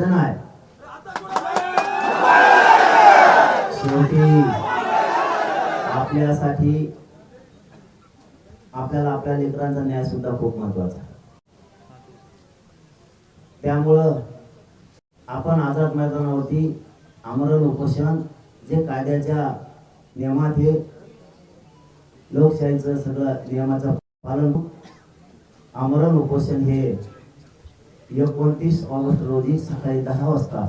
आहे शेवटी आपल्यासाठी आपल्याला आपल्या लेकरांचा न्याय सुद्धा खूप महत्त्वाचा त्यामुळं आपण आझाद मैदानावरती आमरण उपोषण जे कायद्याच्या नियमात हे लोकशाहीचं सगळं नियमाचं पालन आमरण उपोषण हे एकोणतीस ऑगस्ट रोजी सकाळी दहा वाजता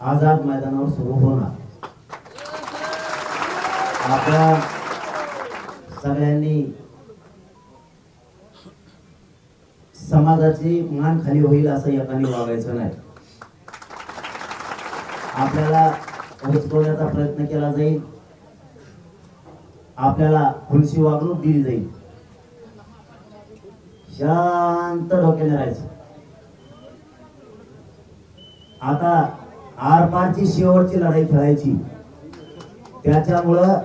आझाद मैदानावर सुरू होणार. आपल्या सगळ्यांनी समाजाची मान खाली होईल असं एकाने वागायचं नाही. आपल्याला उचकवण्याचा प्रयत्न केला जाईल. आपल्याला खुलशी वागणूक दिली जाईल. शांत डोक्याने राहायचं. आता आरपारची शेवटची लढाई खेळायची. त्याच्यामुळं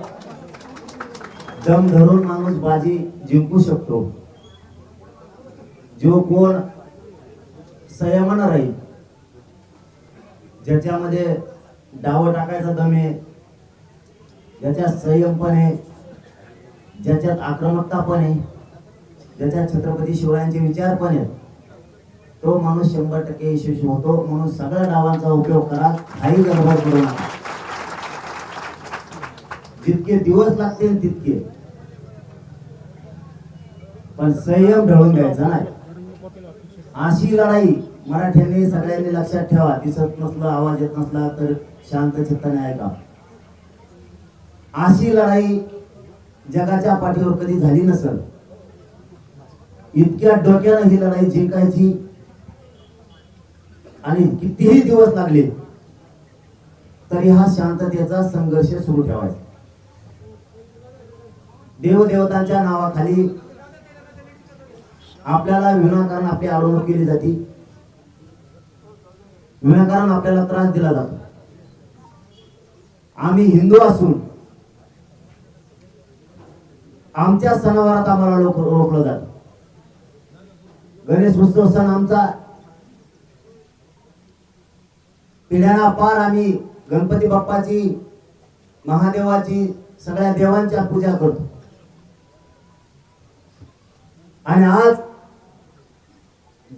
दम धरून माणूस बाजी जिंकू शकतो. जो कोण संयमानं राहील ज्याच्यामध्ये डाव टाकायचा दम आहे ज्याच्यात संयम पण आहे ज्याच्यात आक्रमकता पण आहे त्याच्यात छत्रपती शिवरायांचे विचार पण आहेत. तो माणूस शंभर टक्के यशस्वी होतो म्हणून सगळ्या डावांचा उपयोग करा काही गडबड करू नका. जितके दिवस लागतील तितके. पण संयम ढळून द्यायचा नाही. अशी लढाई मराठ्यांनी सगळ्यांनी लक्षात ठेवा. दिसत नसलं आवाज येत नसला तर शांत चित्ताने ऐका. अशी लढाई जगाच्या पाठीवर कधी झाली नसल. इतक्या डोक्यानं ही नाही जिंकायची आणि कितीही दिवस लागले तरी हा शांततेचा संघर्ष सुरू ठेवायचा. देवदेवतांच्या नावाखाली आपल्याला विनाकारण आपली अडवणूक केली जाते. विनाकारण आपल्याला त्रास दिला जातो. आम्ही हिंदू असून आमच्या सणावारात आम्हाला लोक रोखलं जातं. गणेश उत्सव सण आमचा. पिढ्याना पार आम्ही गणपती बाप्पाची महादेवाची सगळ्या देवांच्या पूजा करतो. आणि आज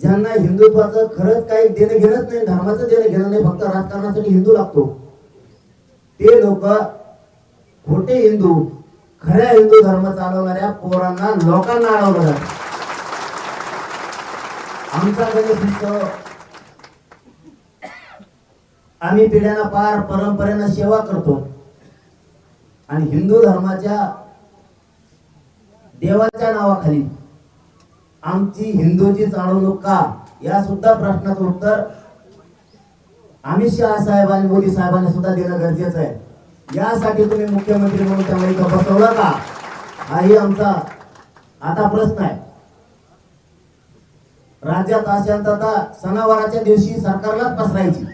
ज्यांना हिंदुत्वाचं खरंच काही देणं घेणंच नाही धर्माचं देणं घेणं नाही फक्त राजकारणासाठी हिंदू लागतो. ते लोक खोटे हिंदू खऱ्या हिंदू धर्म चालवणाऱ्या पोरांना लोकांना अडवलं जातं आमचा आम्ही पिढ्याना पार परंपरेनं सेवा करतो. आणि हिंदू धर्माच्या देवाच्या नावाखाली आमची हिंदूची चालवणूक का? या सुद्धा प्रश्नाचं उत्तर अमित शहा साहेब आणि मोदी साहेबांनी सुद्धा देणं गरजेचं आहे. यासाठी तुम्ही मुख्यमंत्री म्हणून त्यामुळे इथं बसवलं का? हाही आमचा आता प्रश्न आहे. राज्यात अशांतता सणावाराच्या दिवशी सरकारलाच पसरायची.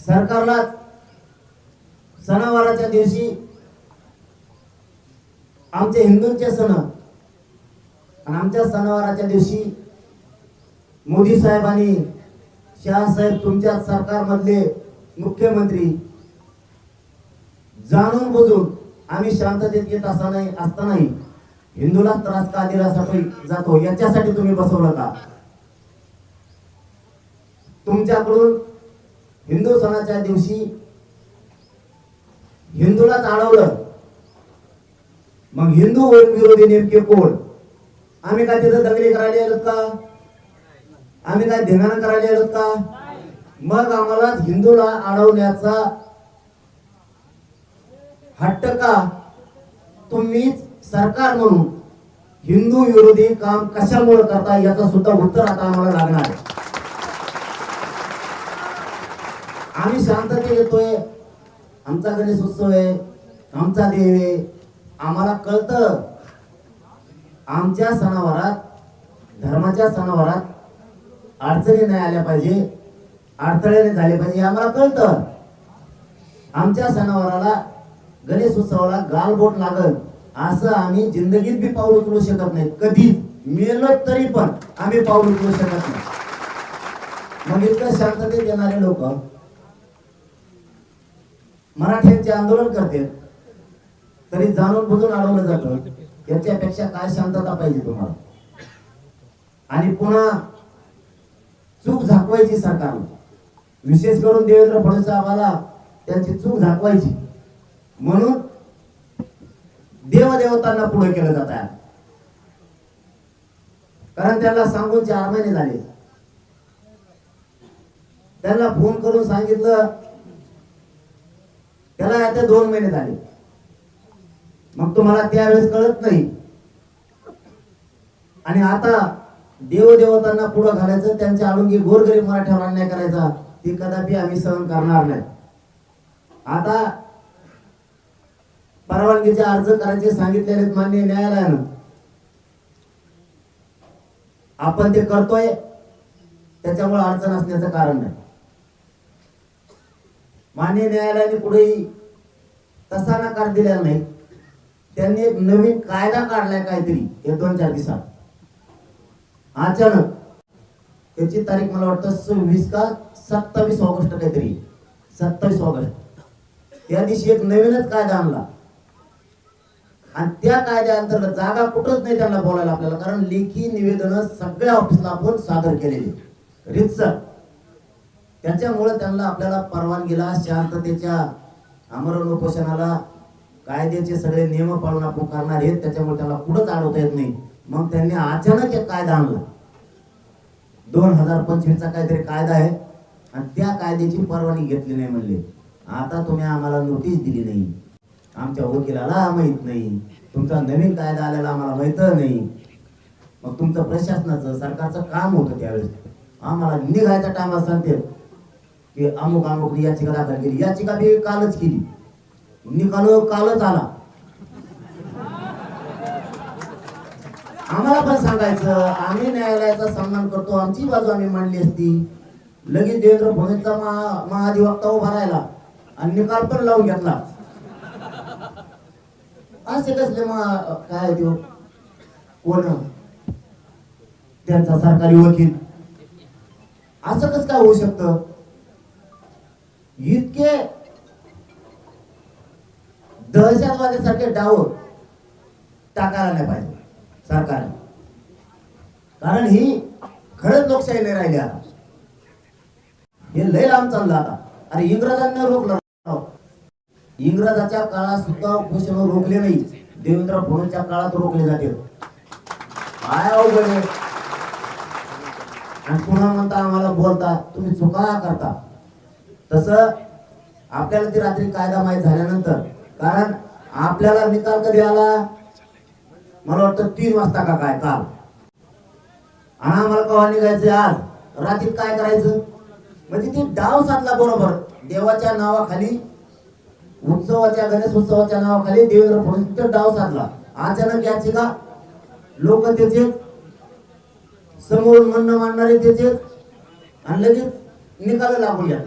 सरकारलाच सणावाराच्या दिवशी आमचे हिंदूंचे सण आणि आमच्या सणावाराच्या दिवशी मोदी साहेब आणि शहासाहेब तुमच्या सरकारमधले मुख्यमंत्री जाणून बुजून आम्ही शांततेत येत असतानाही असतानाही हिंदूला त्रास का दिल्यासाठी जातो? याच्यासाठी तुम्ही बसवलं का तुमच्याकडून हिंदू सणाच्या दिवशी हिंदूलाच अडवलं मग हिंदू विरोधी नेमके कोण? आम्ही काय तिथं दंगली करायला आलोत का? आम्ही काय धिंगाणा करायला आलोत का? मग आम्हाला हिंदूला अडवण्याचा हट्ट का? तुम्हीच सरकार म्हणून. हिंदू विरोधी काम कशामुळे करता याचं सुद्धा उत्तर आता आम्हाला लागणार आहे. आम्ही शांतते येतोय. आमचा गणेश उत्सव आहे. आमचा देव आहे. आम्हाला कळतं. आमच्या सणावारात धर्माच्या सणावारात अडचणी नाही आल्या पाहिजे. अडथळे नाही झाले पाहिजे. आम्हाला कळतं. आमच्या सणावाराला गणेश उत्सवाला गालबोट लागल. असं आम्ही जिंदगीत बी पाऊल उचलू शकत नाही. कधीच. मेलो तरी पण आम्ही पाऊल उचलू शकत नाही. मग इतकं शांततेत येणारे लोक मराठ्यांचे आंदोलन करते. तरी जाणून बुजून अडवलं जातं. याच्यापेक्षा काय शांतता पाहिजे तुम्हाला? आणि पुन्हा चूक झाकवायची सरकार. विशेष करून देवेंद्र फडणवीस आम्हाला त्यांची चूक झाकवायची. म्हणून देवदेवतांना पुढे केलं जात आहे. कारण त्यांना सांगून चार महिने झाले. त्यांना फोन करून सांगितलं त्याला आता दोन महिने झाले. मग तुम्हाला त्यावेळेस कळत नाही. आणि आता देवदेवतांना पुढं घालायचं त्यांच्या आडुंगी गोरगरीब मराठ्यावर अन्याय करायचा ती कदापि आम्ही सहन करणार नाही. आता परवानगीचे अर्ज करायचे सांगितलेले आहेत मान्य न्यायालयानं. आपण ते करतोय त्याच्यामुळे अडचण असण्याचं कारण नाही. मान्य न्यायालयाने पुढेही तसा नकार दिलेला नाही. त्यांनी एक नवीन कायदा काढलाय काहीतरी एक दोन चार दिवसात. अचानक त्याची तारीख मला वाटतं सव्वीस का सत्तावीस ऑगस्ट काहीतरी सत्तावीस ऑगस्ट. या दिवशी एक नवीनच कायदा आणला. आणि त्या कायद्याअंतर्गत जागा कुठंच नाही त्यांना बोलायला आपल्याला कारण लेखी निवेदन सगळ्या ऑफिसला आपण सादर केलेली रितसर त्याच्यामुळे त्यांना आपल्याला परवानगीला शांततेच्या आमरण उपोषणाला कायद्याचे सगळे नियम पाळून आपण करणार आहेत त्याच्यामुळे त्याला कुठंच अडवता येत नाही. मग त्यांनी अचानक एक कायदा आणला. दोन हजार पंचवीसचा काहीतरी कायदा आहे आणि त्या कायद्याची परवानगी घेतली नाही म्हणले. आता तुम्ही आम्हाला नोटीस दिली नाही. आमच्या वकिलाला माहीत नाही. तुमचा नवीन कायदा आलेला आम्हाला माहीत नाही. मग तुमचं प्रशासनाचं सरकारचं काम होतं त्यावेळेस. आम्हाला निघायचा टायमा सांगते की अमुक अमुक याचिका दाखल केली. याचिका बी कालच केली. निकाल कालच आला. आम्हाला पण सांगायचं आम्ही न्यायालयाचा सन्मान करतो. आमची बाजू आम्ही मांडली असती. लगेच देवेंद्र फडणवीसचा महा महाधिवक्ता उभा राहिला आणि निकाल पण लावून घेतला. असे कसले काय देऊ कोण त्यांचा सरकारी वकील. असं कसं काय होऊ शकत? इतके दहशतवाद्यासारखे डाव टाकायला नाही पाहिजे सरकार कारण ही खरंच लोकशाही नाही राहिली आता. हे लय लांब चाललं आता. अरे इंग्रजांना रोखलं. इंग्रजाच्या काळात सुद्धा उपोषण रोखले नाही. देवेंद्र फडणवीसच्या काळात रोखले जाते. काय अवघड आणि पुन्हा म्हणता आम्हाला बोलता तुम्ही चुका करता. तस आपल्याला ती रात्री कायदा माहीत झाल्यानंतर कारण आपल्याला निकाल कधी आला? मला वाटतं तीन वाजता का काय काल. आणि आम्हाला कवा निघायचं आज? रात्रीत काय करायचं? म्हणजे ती डाव साधला बरोबर. देवाच्या नावाखाली उत्सवाच्या गणेश उत्सवाच्या नावाखाली देवेंद्र फडणवीस डाव साधला. अचानक याची का? लोक त्याचे समोर म्हणणं मांडणारे त्याचे आणि लगेच निकाल लागून घ्या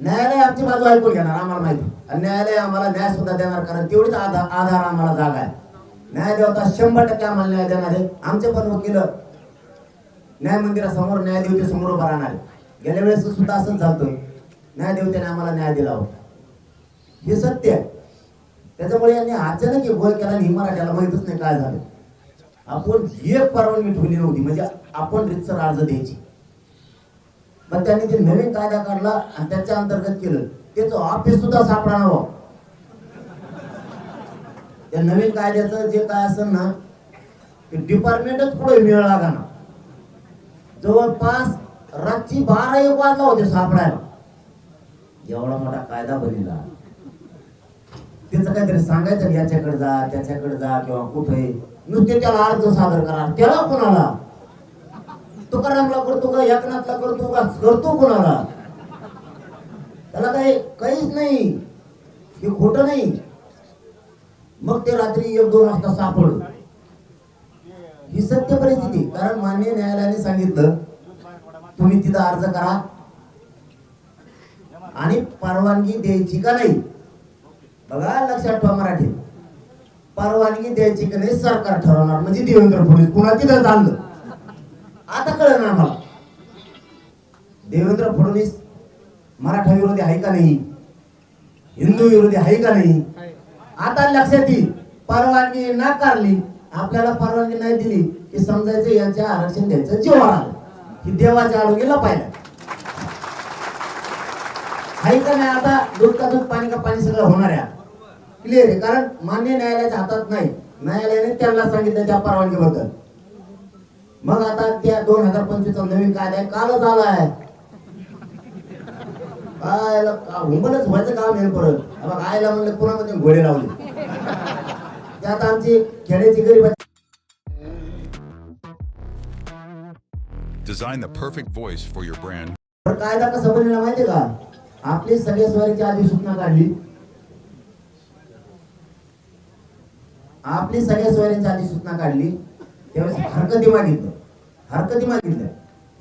न्यायालय आमची बाजू ऐकून घेणार आम्हाला माहिती. आणि न्यायालय आम्हाला न्याय सुद्धा देणार कारण तेवढीच आधार आधार आम्हाला जागा आहे. न्याय देवता शंभर टक्के आम्हाला न्याय देणार आहे. आमचे पण वकील न्याय मंदिरासमोर न्यायदेवतेसमोर उभा राहणार गेल्या वेळेस सुद्धा असंच झालं न्यायदेवतेने आम्हाला न्याय दिला होता. हे सत्य आहे. त्याच्यामुळे यांनी अचानक हे गोल केला आणि ही मराठ्याला माहितच नाही काय झालं. आपण एक परवानगी ठेवली नव्हती म्हणजे आपण रितसर अर्ज द्यायची. पण त्यांनी ते नवीन कायदा काढला आणि त्याच्या अंतर्गत केलं त्याचं ऑफिस सुद्धा सापडा हो. त्या नवीन कायद्याचं जे काय असेल ना ते डिपार्टमेंटच पुढे वेळ लागा ना जवळपास रातची बारा एक वाजला होते सापडायला. एवढा मोठा कायदा बनला. त्याचं काहीतरी सांगायचं याच्याकडे जा त्याच्याकडे जा किंवा कुठे. नुसते त्याला अर्ज सादर करा त्याला कोणाला? तुकारामला करतो का? एकनाथला करतो का? करतो कोणाला? त्याला काही काहीच नाही. हे खोट नाही. मग ते रात्री एक दोन वाजता सापडलं. ही सत्य परिस्थिती. कारण माननीय न्यायालयाने सांगितलं तुम्ही तिथं अर्ज करा. आणि परवानगी द्यायची का नाही? बघा लक्षात ठेवा मराठी. परवानगी द्यायची का नाही सरकार ठरवणार. म्हणजे देवेंद्र फडणवीस पुन्हा तिथं चाललं. आता कळणार मला देवेंद्र फडणवीस मराठा विरोधी आहे का नाही? हिंदू विरोधी आहे का नाही? आता लक्षात येईल. परवानगी नाकारली आपल्याला परवानगी नाही दिली की समजायचं यांच्या आरक्षण द्यायचं जीवावर आलं. ही देवाच्या आडोगीला पाहिलं. आहे का नाही आता दूध का दूध पाणी का पाणी सगळं होणार आहे. क्लिअर आहे कारण मान्य न्यायालयाच्या हातात नाही. न्यायालयाने त्यांना सांगितलं त्या परवानगीबद्दल. मग आता त्या दोन हजार पंचवीसचा नवीन कायदा आहे कालच आला आहे. हुंबलच व्हायचं काम आहे परत. हे बघ आयला म्हणलं पुण्यामध्ये घोडे लावले. त्यात आमची खेड्याची गरीब Design the perfect voice for your brand. कायदा कसा बनलेला माहितीये का? आपली स्वराची आधी सूचना काढली. आपली सगळ्या आधी सूचना काढली. त्यावेळेस हरकती मागितलं. हरकती मागितलं.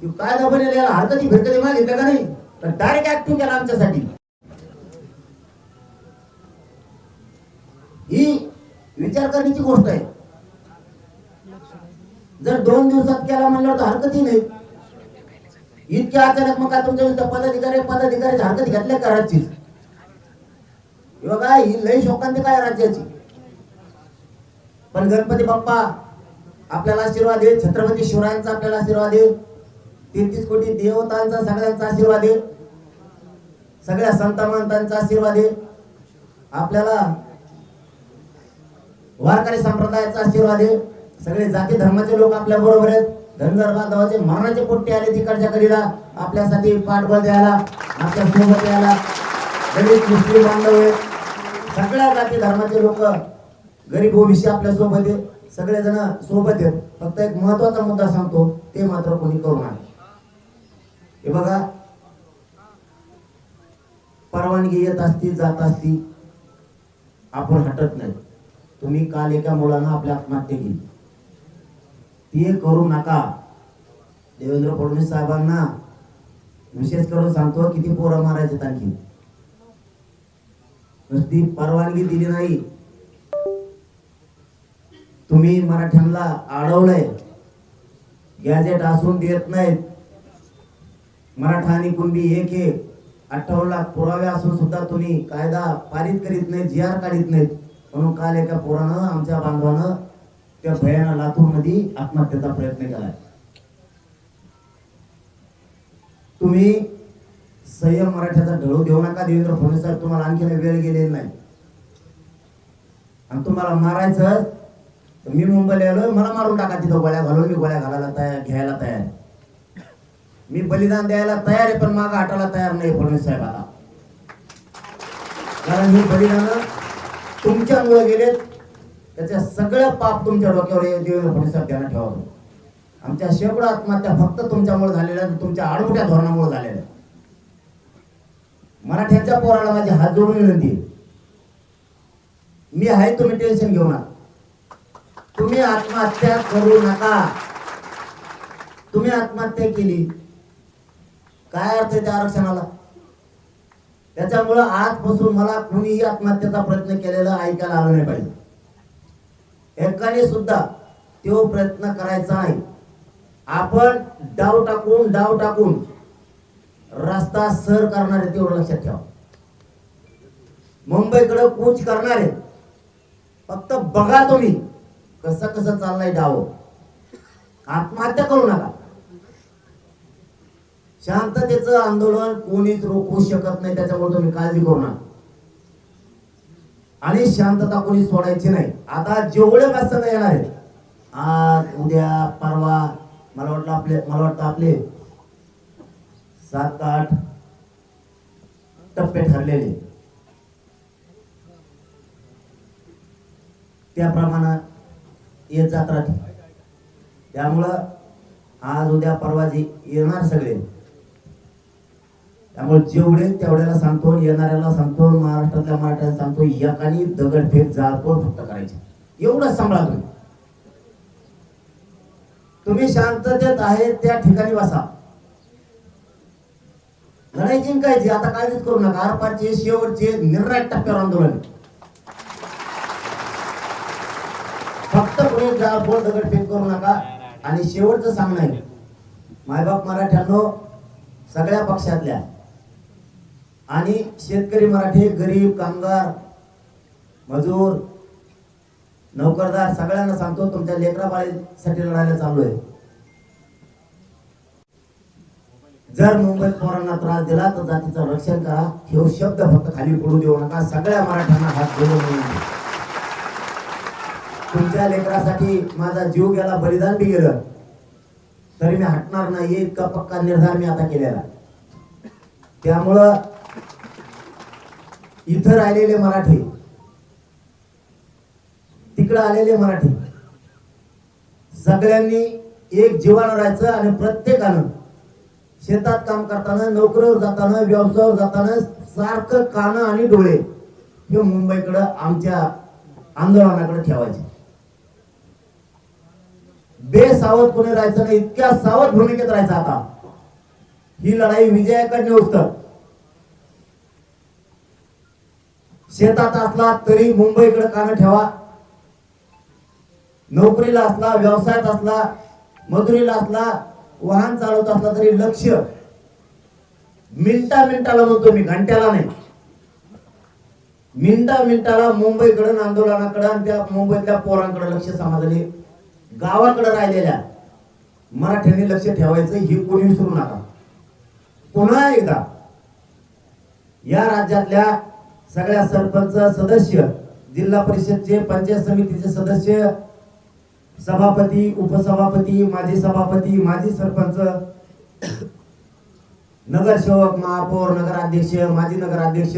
की कायदा याला? हरकती फिरकती मागितलं का नाही? तर डायरेक्ट ऍक्टिव्ह केला आमच्यासाठी. ही विचार करण्याची गोष्ट आहे. जर दोन दिवसात केला म्हणल्यावर तर हरकती नाही. इतक्या अचानक मग काय तुमच्या पदाधिकारी पदाधिकारी पदाधिकाऱ्याची हरकत घेतल्या का राज्याची? हे बघा ही लय शोकांती काय राज्याची? पण गणपती बाप्पा आपल्याला आशीर्वाद दे छत्रपती शिवरायांचा आपल्याला आशीर्वाद दे तेहतीस कोटी देवतांचा सगळ्यांचा आशीर्वाद दे सगळ्या संत महंतांचा आशीर्वाद दे आपल्याला वारकरी संप्रदायाचा आशीर्वाद आहे सगळे जाती धर्माचे लोक आपल्या बरोबर आहेत. धनगर बांधवाचे मरणाचे पोट्टे आले तिकडच्या कडीला आपल्यासाठी पाठबळ द्यायला आपल्यासोबत यायला. गरीब मुस्लिम बांधव आहेत. सगळ्या जाती धर्माचे लोक गरीब ओबीसी आपल्यासोबत आहेत. सगळेजण सोबत आहेत. फक्त एक महत्त्वाचा मुद्दा सांगतो ते मात्र कोणी करू नये. हे बघा परवानगी येत असती जात असती आपण हटत नाही. तुम्ही काल एका मुलानं आपल्या आत्महत्या केली. ते करू नका. देवेंद्र फडणवीस साहेबांना विशेष करून सांगतो किती पोरं मारायचे आणखी. नुसती परवानगी दिली नाही. तुम्ही मराठ्यांना अडवलंय गॅजेट असून देत नाहीत. मराठा आणि कुणबी एक एक. अठ्ठावन्न लाख पुरावे असून सुद्धा तुम्ही कायदा पारित करीत नाहीत जी आर काढीत नाहीत. म्हणून काल एका पोरानं आमच्या बांधवानं त्या भयाना लातूरमध्ये आत्महत्येचा प्रयत्न केलाय तुम्ही संयम मराठ्याचा ढळू देऊ नका देवेंद्र फडणवीस साहेब तुम्हाला आणखी वेळ गेलेला नाही. आणि तुम्हाला मारायचं तर मी मुंबईला आलो मला मारून टाका तिथं गोळ्या घालून मी गोळ्या घालायला तयार घ्यायला तयार. मी बलिदान द्यायला तयार आहे पण माग हटायला तयार नाही फडणवीस साहेब कारण मी बलिदान तुमच्यामुळे गेलेत त्याचे सगळं पाप तुमच्या डोक्यावर देवेंद्र फडणवीस साहेब त्यांना ठेवा आमच्या शेकडो आत्महत्या फक्त तुमच्यामुळे झालेल्या तुमच्या आडमोठ्या धोरणामुळे झालेल्या मराठ्यांच्या पोराला माझी हात जोडून विनंती मी आहे तुम्ही टेन्शन घेऊ नका. तुम्ही आत्महत्या करू नका. तुम्ही आत्महत्या केली. काय अर्थ आहे त्या आरक्षणाला? त्याच्यामुळं आजपासून मला कुणीही आत्महत्येचा प्रयत्न केलेला ऐकायला आलं नाही पाहिजे. एकाने सुद्धा तो प्रयत्न करायचा नाही आपण डाव टाकून डाव टाकून रस्ता सर करणारे तेवढं लक्षात ठेवा. मुंबईकडे कूच करणारे फक्त बघा तुम्ही कसं कसं चाललंय डाव. आत्महत्या करू नका. शांततेचं आंदोलन कोणीच रोखू शकत नाही त्याच्यामुळे तुम्ही काळजी करू नका. आणि शांतता कोणी सोडायची नाही. आता जेवढे प्रसंग येणार आहेत आज उद्या परवा मला वाटलं आपले मला वाटतं आपले सात आठ टप्पे ठरलेले. त्याप्रमाणे येत जात राहते त्यामुळं आज उद्या परवा जे येणार सगळे त्यामुळे जेवढे तेवढ्याला सांगतो येणाऱ्याला सांगतो महाराष्ट्रातल्या मराठ्याला सांगतो एकानी दगडफेक जाळपोळ फक्त करायची. एवढंच सांभाळा तुम्ही. तुम्ही शांततेत आहे त्या ठिकाणी बसा. लढाई जिंकायची आता काळजीच करू नका. आरपारचे शेवटचे निर्णायक टप्प्यावर आंदोलन. फक्त कोणी जाळपोळ दगड फेक करू नका. आणि शेवटचं सांगणं आहे. मायबाप मराठ्यांनो सगळ्या पक्षातल्या आणि शेतकरी मराठी गरीब कामगार मजूर नोकरदार सगळ्यांना सांगतो तुमच्या लेकरा बाळीसाठी लढायला चालू आहे. जर मुंबईत पोरांना त्रास दिला तर जातीचं रक्षण करा. हे शब्द फक्त खाली पडू देऊ नका. सगळ्या मराठ्यांना हात जोडून तुमच्या लेकरासाठी माझा जीव गेला बलिदान बी गेलं. तरी मी हटणार नाही इतका पक्का निर्धार मी आता केलेला त्यामुळं इथं राहिलेले मराठी. तिकडं आलेले मराठी. सगळ्यांनी एक जीवानं राहायचं आणि प्रत्येकानं शेतात काम करताना नोकरीवर जाताना व्यवसायावर जाताना सारखं कानं आणि डोळे हे मुंबईकडं आमच्या आंदोलनाकडे ठेवायचे. बेसावध कोणी राहायचं नाही इतक्या सावध भूमिकेत राहायचं आता. ही लढाई विजयाकडे नेऊस्तर शेतात असला तरी मुंबईकडे कान ठेवा. नोकरीला असला व्यवसायात असला मजुरीला असला वाहन चालवत असला तरी लक्ष. मिनटा मिनटाला म्हणतो मी घंट्याला नाही. मिनटा मिनटाला मुंबईकडे आंदोलनाकडं आंदोलनाकडे आणि त्या मुंबईतल्या पोरांकडे लक्ष समाधानी गावाकडे राहिलेल्या मराठ्यांनी लक्ष ठेवायचं ही कोणी विसरू नका. पुन्हा एकदा या राज्यातल्या सगळ्या सरपंच सदस्य जिल्हा परिषदचे पंचायत समितीचे सदस्य सभापती उपसभापती माजी सभापती माजी सरपंच नगरसेवक महापौर नगराध्यक्ष माजी नगराध्यक्ष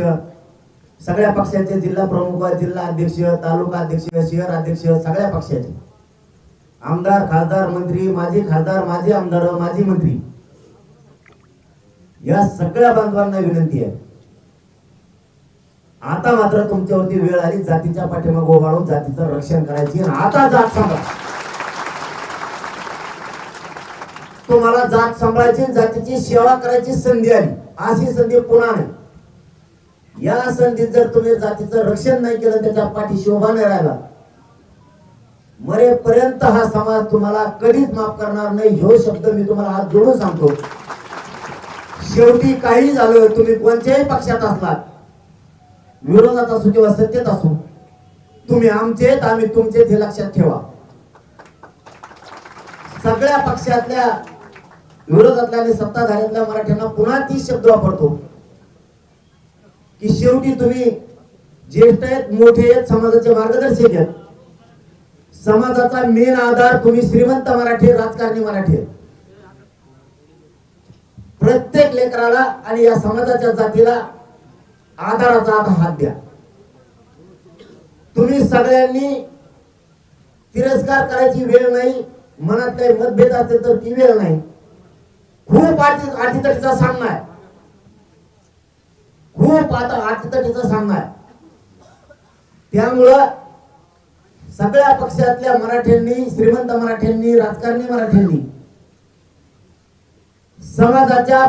सगळ्या पक्षाचे जिल्हा प्रमुख जिल्हा अध्यक्ष तालुका अध्यक्ष शहर अध्यक्ष सगळ्या पक्षाचे. आमदार खासदार मंत्री माजी खासदार माजी आमदार माजी मंत्री. या सगळ्या बांधवांना विनंती आहे. आता मात्र तुमच्यावरती वेळ आली जातीच्या पाठीमा उभारून जातीचं रक्षण करायची. आणि आता जात सांभाळ तुम्हाला जात सांभाळायची जातीची सेवा करायची संधी आली. अशी संधी पुन्हा नाही. या संधीत जर तुम्ही जातीचं रक्षण नाही केलं त्याच्या पाठीशी उभा नाही राहिला मरेपर्यंत हा समाज तुम्हाला कधीच माफ करणार नाही. ह्यो शब्द मी तुम्हाला हात जोडून सांगतो. शेवटी काही झालं तुम्ही कोणत्याही पक्षात असलात विरोधात असो किंवा सत्तेत असू तुम्ही आमचे आहेत, आम्ही तुमचे हे लक्षात ठेवा. सगळ्या पक्षातल्या विरोधातल्या आणि सत्ताधाऱ्यातल्या मराठ्यांना पुन्हा तीच शब्द वापरतो. की शेवटी तुम्ही ज्येष्ठ आहेत मोठे आहेत समाजाचे मार्गदर्शक आहेत. समाजाचा मेन आधार तुम्ही श्रीमंत मराठी राजकारणी मराठी आहेत. प्रत्येक लेकराला आणि या समाजाच्या जातीला आधाराचा आता हात द्या. तुम्ही सगळ्यांनी तिरस्कार करायची वेळ नाही मनात काही मतभेद असेल तर ती वेळ नाही. खूप अटीतटीचा सामना आहे. खूप आता अटीतटीचा सामना आहे. त्यामुळं सगळ्या पक्षातल्या मराठ्यांनी श्रीमंत मराठ्यांनी राजकारणी मराठ्यांनी समाजाच्या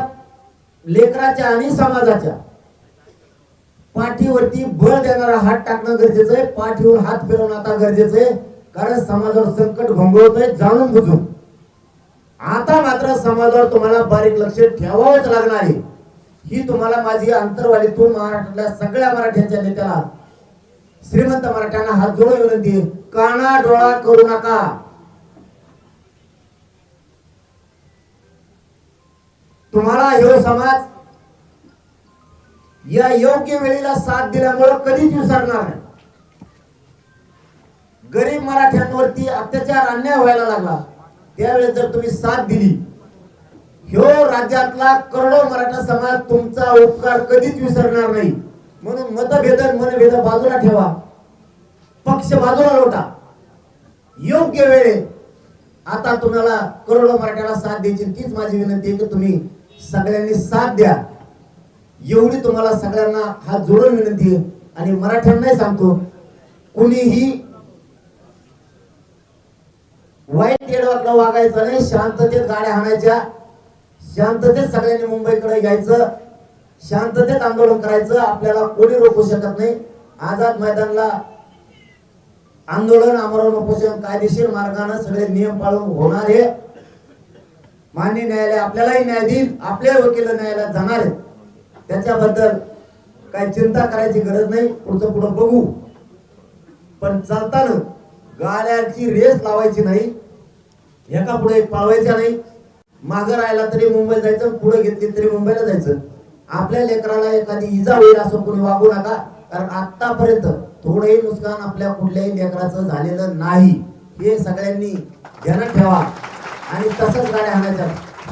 लेकराच्या आणि समाजाच्या पाठीवरती बळ देणारा हात टाकणं गरजेचं आहे. पाठीवर हात फिरवणं आता गरजेचं आहे. कारण समाजावर संकट घोंगवतोय जाणून बुजून. आता मात्र समाजावर तुम्हाला बारीक लक्ष ठेवावंच लागणार आहे. ही तुम्हाला माझी अंतरवालीतून महाराष्ट्रातल्या सगळ्या मराठ्यांच्या नेत्याला श्रीमंत मराठ्यांना हात जोडून विनंती काना डोळा करू नका. तुम्हाला हे समाज या योग्य वेळेला साथ दिल्यामुळं कधीच विसरणार नाही. गरीब मराठ्यांवरती अत्याचार अन्याय व्हायला लागला. त्यावेळेस जर तुम्ही साथ दिली ह्यो राज्यातला करोडो मराठा समाज तुमचा उपकार कधीच विसरणार नाही. म्हणून मतभेद मनभेद बाजूला ठेवा. पक्ष बाजूला लोटा. योग्य वेळे आता तुम्हाला करोडो मराठ्याला साथ द्यायची तीच माझी विनंती आहे की तुम्ही सगळ्यांनी साथ द्या. एवढी तुम्हाला सगळ्यांना हा जोडून विनंती आहे. आणि मराठ्यांनाही सांगतो कुणीही वाईट येडवाकडं वागायचं नाही शांततेत गाड्या हाणायच्या शांततेत सगळ्यांनी मुंबईकडे यायचं शांततेत आंदोलन करायचं आपल्याला कोणी रोखू शकत नाही. आझाद मैदानला आंदोलन आमरण उपोषण कायदेशीर मार्गाने सगळे नियम पाळून होणार आहे. मान्य न्यायालय आपल्यालाही न्याय देईल आपल्या वकील न्यायालयात जाणार आहेत त्याच्याबद्दल काही चिंता करायची गरज नाही पुढचं पुढं बघू. पण चालताना गाड्यांची रेस लावायची नाही एका पुढे एक नाही. मागं राहिला तरी मुंबई जायचं पुढे घेतली तरी मुंबईला जायचं. आपल्या लेकराला एखादी इजा होईल असं कोणी वागू नका कारण आतापर्यंत थोडंही नुकसान आपल्या कुठल्याही लेकराचं झालेलं नाही. हे सगळ्यांनी ध्यानात ठेवा. आणि तसंच गाड्या आणायच्या.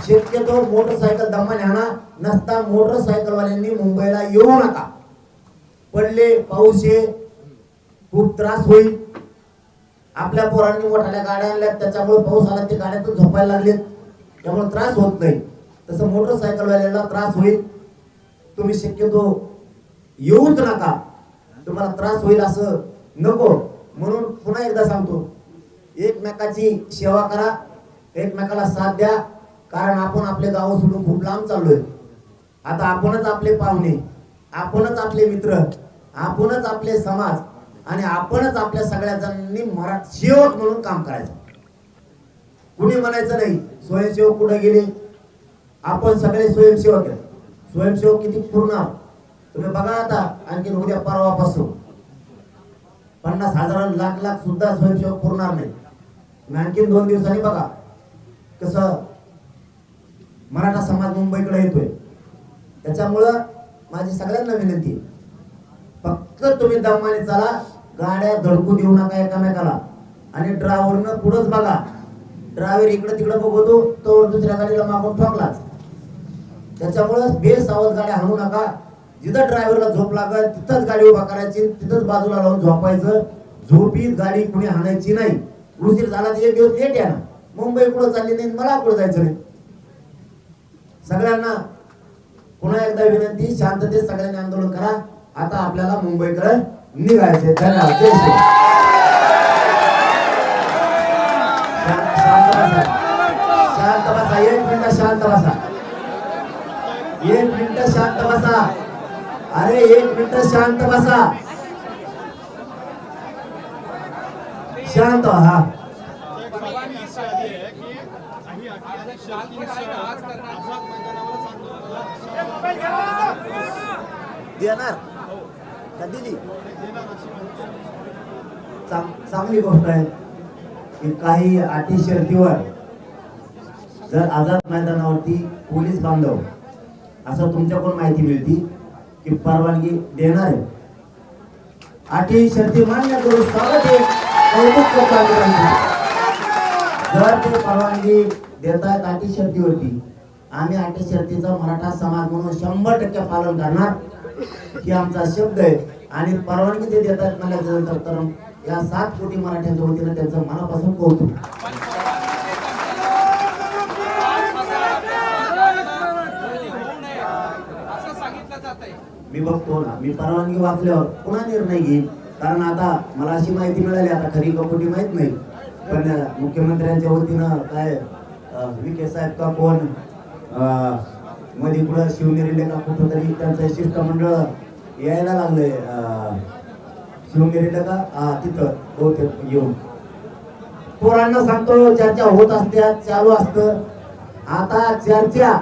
शक्यतो मोटरसायकल दमाने आणा नसता मोटरसायकलवाल्यांनी मुंबईला येऊ नका. पडले पाऊस ये खूप त्रास होईल. आपल्या पोरांनी मोठ्या गाड्या आणल्या त्याच्यामुळे पाऊस आला ते गाड्यातून झोपायला लागलेत. त्यामुळे त्रास होत नाही. तसं मोटरसायकल वाल्याला त्रास होईल. तुम्ही शक्यतो येऊच नका. तुम्हाला त्रास होईल असं नको. म्हणून पुन्हा एकदा सांगतो एकमेकाची सेवा करा. एकमेकाला साथ द्या. कारण आपण आपले गाव सोडून खूप लांब चाललोय. आता आपणच आपले पाहुणे आपणच आपले मित्र आपणच आपले समाज आणि आपणच आपल्या सगळ्या जणांनी मराठी सेवक म्हणून काम करायचं. कुणी म्हणायचं नाही स्वयंसेवक कुठे गेले? आपण सगळे स्वयंसेवक आहे. स्वयंसेवक किती पूर्ण तुम्ही बघा आता आणखी उद्या परवापासून. पन्नास हजार लाख लाख सुद्धा स्वयंसेवक पुरणार नाही. तुम्ही आणखीन दोन दिवसांनी बघा. कसं मराठा समाज मुंबईकडे येतोय. त्याच्यामुळं माझी सगळ्यांना विनंती फक्त तुम्ही दमाने चला गाड्या धडकू देऊ नका एकामेकाला. आणि ड्रायव्हरनं पुढंच बघा. ड्रायव्हर इकडं तिकडं बघतो तो दुसऱ्या गाडीला मागून ठोकलाच. त्याच्यामुळं बेसावध गाड्या हाणू नका. जिथं ड्रायव्हरला झोप लागत तिथंच गाडी उभा करायची तिथंच बाजूला लावून झोपायचं. झोपीत गाडी कुणी हाणायची नाही. उशीर झाला तर एक दिवस लेट या ना. मुंबई कुठं चालली नाही मला कुठं जायचं नाही. सगळ्यांना पुन्हा एकदा विनंती शांततेत सगळ्यांनी आंदोलन करा. आता आपल्याला मुंबईकडे निघायचे धन्यवाद. जय शांत बसा. शांत बसा. एक मिनिट शांत बसा. एक मिनिट शांत बसा. अरे एक मिनिट शांत बसा. शांत हा देणार. का दिली चांगली गोष्ट आहे की काही अटी शर्तीवर जर आझाद मैदानावरती पोलीस बांधव असं तुमच्याकडून माहिती मिळती की परवानगी देणार आहे. अटी शर्ती मान्य करून स्वागत आहे. कौतुक जर ते परवानगी देतायत आहेत अटी शर्तीवरती. आम्ही अटी शर्तीचा मराठा समाज म्हणून शंभर टक्के पालन करणार. ही आमचा शब्द आहे. आणि परवानगी ते देत मला म्हणल्यानंतर या सात कोटी मराठ्यांच्या वतीनं त्यांचं मनापासून कौतुक. मी बघतो ना मी परवानगी वाचल्यावर पुन्हा निर्णय घेईन. कारण आता मला अशी माहिती मिळाली आता खरी कपोटी माहीत नाही. पण मुख्यमंत्र्यांच्या वतीनं काय विखे साहेब का कोणमध्ये कुठं शिवनेरीले का कुठं तरी त्यांचं शिष्टमंडळ यायला लागलंय. शिवनेरीला का हा तिथं बहुतेक येऊन. पोरांना सांगतो चर्चा होत असत्या चालू असतं. आता चर्चा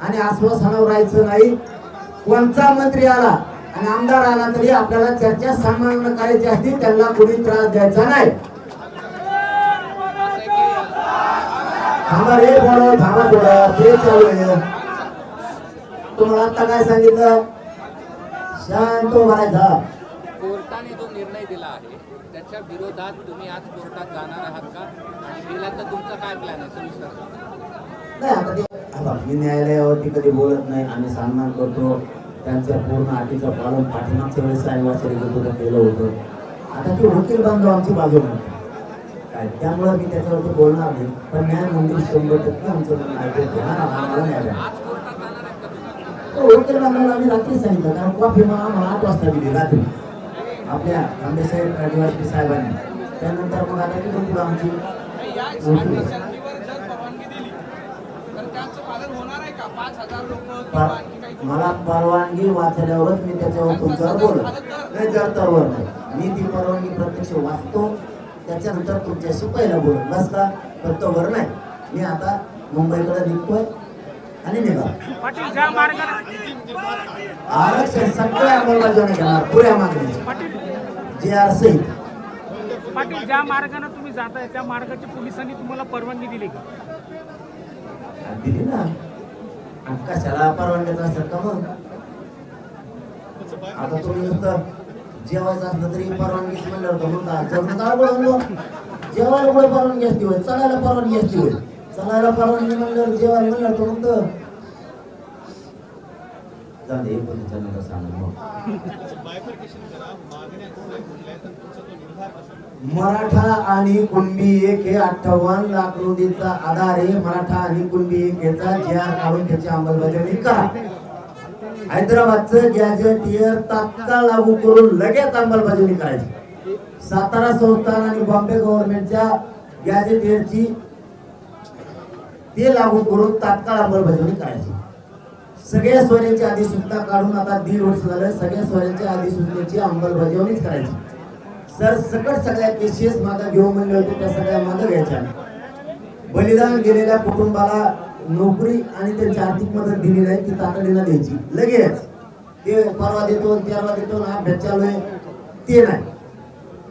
आणि आश्वासनावर राहायचं नाही. कोणता मंत्री आला आणि आमदार आला तरी आपल्याला चर्चा सामान्य करायची असती त्यांना कोणी त्रास द्यायचा नाही. थांबा रे बोलो थांबा थोडं. ते चालू आहे. तुम्हाला आता काय सांगितलं? शांत भरायचा कोर्टाने जो निर्णय दिला आहे त्याच्या विरोधात तुम्ही आज कोर्टात जाणार आहात का? आणि गेला तर तुमचा काय प्लॅन आहे? सविस्तर नाही आता ते न्यायालयावरती कधी बोलत नाही. आम्ही सन्मान करतो. त्यांच्या पूर्ण अटीचं पालन पाठीमागच्या वेळेस साहेबाच्या केलं होतं. आता ते वकील बांधव आमची बाजू म्हणतो काय त्यामुळे मी त्याच्यावरती बोलणार नाही. पण न्याय मंदिर शंभर टक्के आमचं म्हणणं ऐकून घेणार आम्हाला न्याय आहेत आम्ही रात्री सांगितलं. कारण कॉफी मला आम्हाला आठ वाजता दिली रात्री. आपल्या आंबेसाहेब आदिवासी साहेबांनी. त्यानंतर मग आता तिथून पुढे आमची तर मला परवानगी वाचल्यावरच मी त्याच्यावर तुमच्यावर बोलत नाही जर नाही मी ती परवानगी प्रत्यक्ष वाचतो. त्याच्यानंतर तुमच्याशी पहिला बोलून बस का? पण तो वर नाही. मी आता मुंबईकडे निघतोय आणि निघा आरक्षण सगळ्या अंमलबजावणी करणार पुऱ्या मागणी पाटील जे आर सहित पाटील ज्या मार्गाने तुम्ही जाताय त्या मार्गाची पोलिसांनी तुम्हाला परवानगी दिली का? दिली ना. कशाला परवानग्याचं असतात का मग? आता तुम्ही नुसतं जेवायचं असलं तरी परवानगी म्हणलं होतं म्हणता जेवण काय जेवायला कुठे परवानगी असती होय. चलायला परवानगी असती होय. चलायला परवानगी म्हणलं जेवायला म्हणलं होतं फक्त जाऊ पण त्याच्यानंतर सांगा? मराठा आणि कुणबी एक हे अठ्ठावन्न लाख रुपयेचा आधार आहे. मराठा आणि कुणबी एक याचा जे आर काढून त्याची अंमलबजावणी करा. हैदराबादचं गॅजेट इयर तात्काळ लागू करून लगेच अंमलबजावणी करायची. सातारा संस्थान आणि बॉम्बे गव्हर्नमेंटच्या गॅजेट इयरची ते लागू करून तात्काळ अंमलबजावणी करायची. सगळ्या स्वरांची अधिसूचना काढून आता दीड वर्ष झालं सगळ्या स्वरांच्या अधिसूचनेची अंमलबजावणीच करायची. सर सकट सगळ्या केसेस मागे घेऊ म्हणले होते त्या सगळ्या मागे घ्यायच्या. बलिदान गेलेल्या कुटुंबाला नोकरी आणि त्यांची आर्थिक मदत दिली नाही ती तातडीनं द्यायची. लगेच. ते परवा देतो तेरवा देतो ना अभ्यास चालू आहे. ते नाही.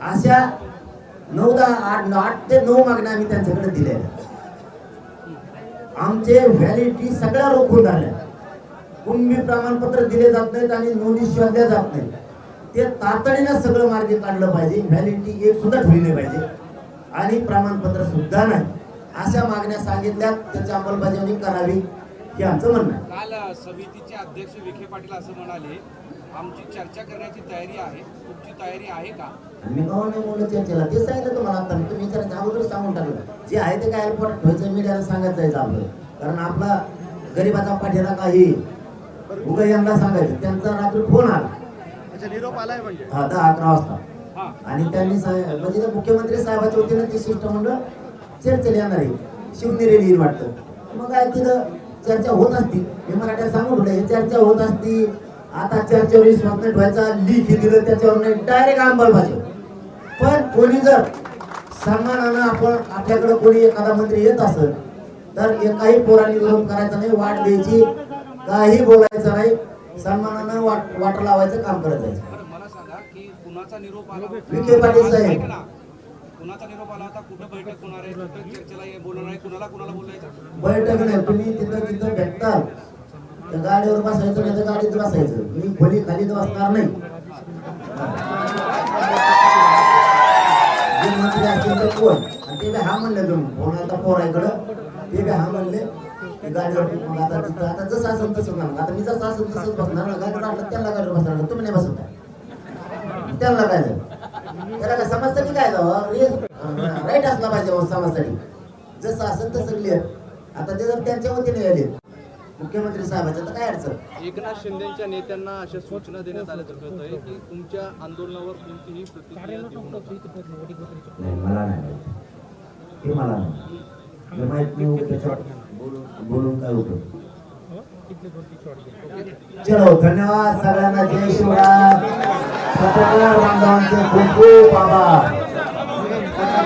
अशा नऊ दहा आठ आठ ते नऊ मागण्या आम्ही त्यांच्याकडे दिल्या. आमचे व्हॅलिडिटी सगळ्या रोखून झाल्या कुणबी प्रमाणपत्र दिले जात नाहीत आणि नोंदी शोधल्या जात नाहीत. ते तातडीनं सगळं मार्गी काढलं पाहिजे. व्हॅलिडिटी एक सुद्धा ठेवली नाही पाहिजे. आणि प्रमाणपत्र सुद्धा नाही. अशा मागण्या सांगितल्या त्याची अंमलबजावणी करावी हे आमचं म्हणणं आहे. काल समितीचे अध्यक्ष विखे पाटील असं म्हणाले आमची चर्चा करण्याची तयारी आहे. तुमची तयारी आहे का? मी गाव नाही बोललो चर्चेला ते सांगितलं तुम्हाला आता. तुम्ही विचारायचं अगोदर सांगून टाकलं. जे आहे ते काय एअरपोर्ट ठेवायचं मीडियाला सांगायचं जायचं आपलं. कारण आपला गरीबाचा पाठीला काही उगा यंदा सांगायचं. त्यांचा रात्री फोन आला. हा दहा अकरा वाजता. हा. आणि त्यांनी म्हणजे मुख्यमंत्री साहेबाच्या वतीनं ते शिष्टमंडळ चर्चेला येणार आहे. शिवनेरी येईल वाटतं. मग काय तिथं चर्चा होत असती. मी मराठ्यात सांगून ठेवलं हे चर्चा होत असती. आता चर्चेवर विश्वास नाही ठेवायचा. लिखी दिलं त्याच्यावर नाही. डायरेक्ट अंमलबजाव पण कोणी जर सन्मानानं आपण आपल्याकडे कोणी एखादा मंत्री येत असेल तर एकाही पोरांनी विरोध करायचा नाही वाट द्यायची काही बोलायचं नाही. सन्मानानं वाट वाट लावायचं काम करत जायचं. विखे पाटील साहेब. कुणाचा निरोप आला होता? कुठं बैठक होणार आहे? कुठं चर्चेला बोलणार आहे? कुणाला कुणाला बोलायचं? बैठक नाही तुम्ही तिथं तिथं भेटता. त्या गाडीवर बसायचं नाही तर गाडीत बसायचं. मी खोली खाली बसणार नाही. जे मंत्री असतील तर कोण? आणि ते बी हा म्हणले तुम्ही. फोन आता ते बी हा म्हणले. गाडीवर मग आता तिथं आता जसं असेल तसं म्हणा. आता मी जसं असेल तसंच बसणार. ना गाडीवर आटलं त्याला गाडीवर बसणार तुम्ही नाही बसत त्याला काय झालं? त्याला काय समजतं काय राईट असला पाहिजे हो समाजसाठी जसं असेल तसं क्लिअर आता ते जर त्यांच्या वतीने आले मुख्यमंत्री साहेबांच्या तर काय अडचण? एकनाथ शिंदेच्या नेत्यांना अशा सूचना देण्यात आल्याचं कळतंय की तुमच्या आंदोलनावर कोणतीही प्रतिक्रिया देऊ नका. नाही मला नाही माहीत. हे मला नाही हे माहीत बोलून बोलून काय उपयोग चलो धन्यवाद सगळ्यांना. जय शिवराय. पत्रकार बांधवांचे खूप खूप आभार.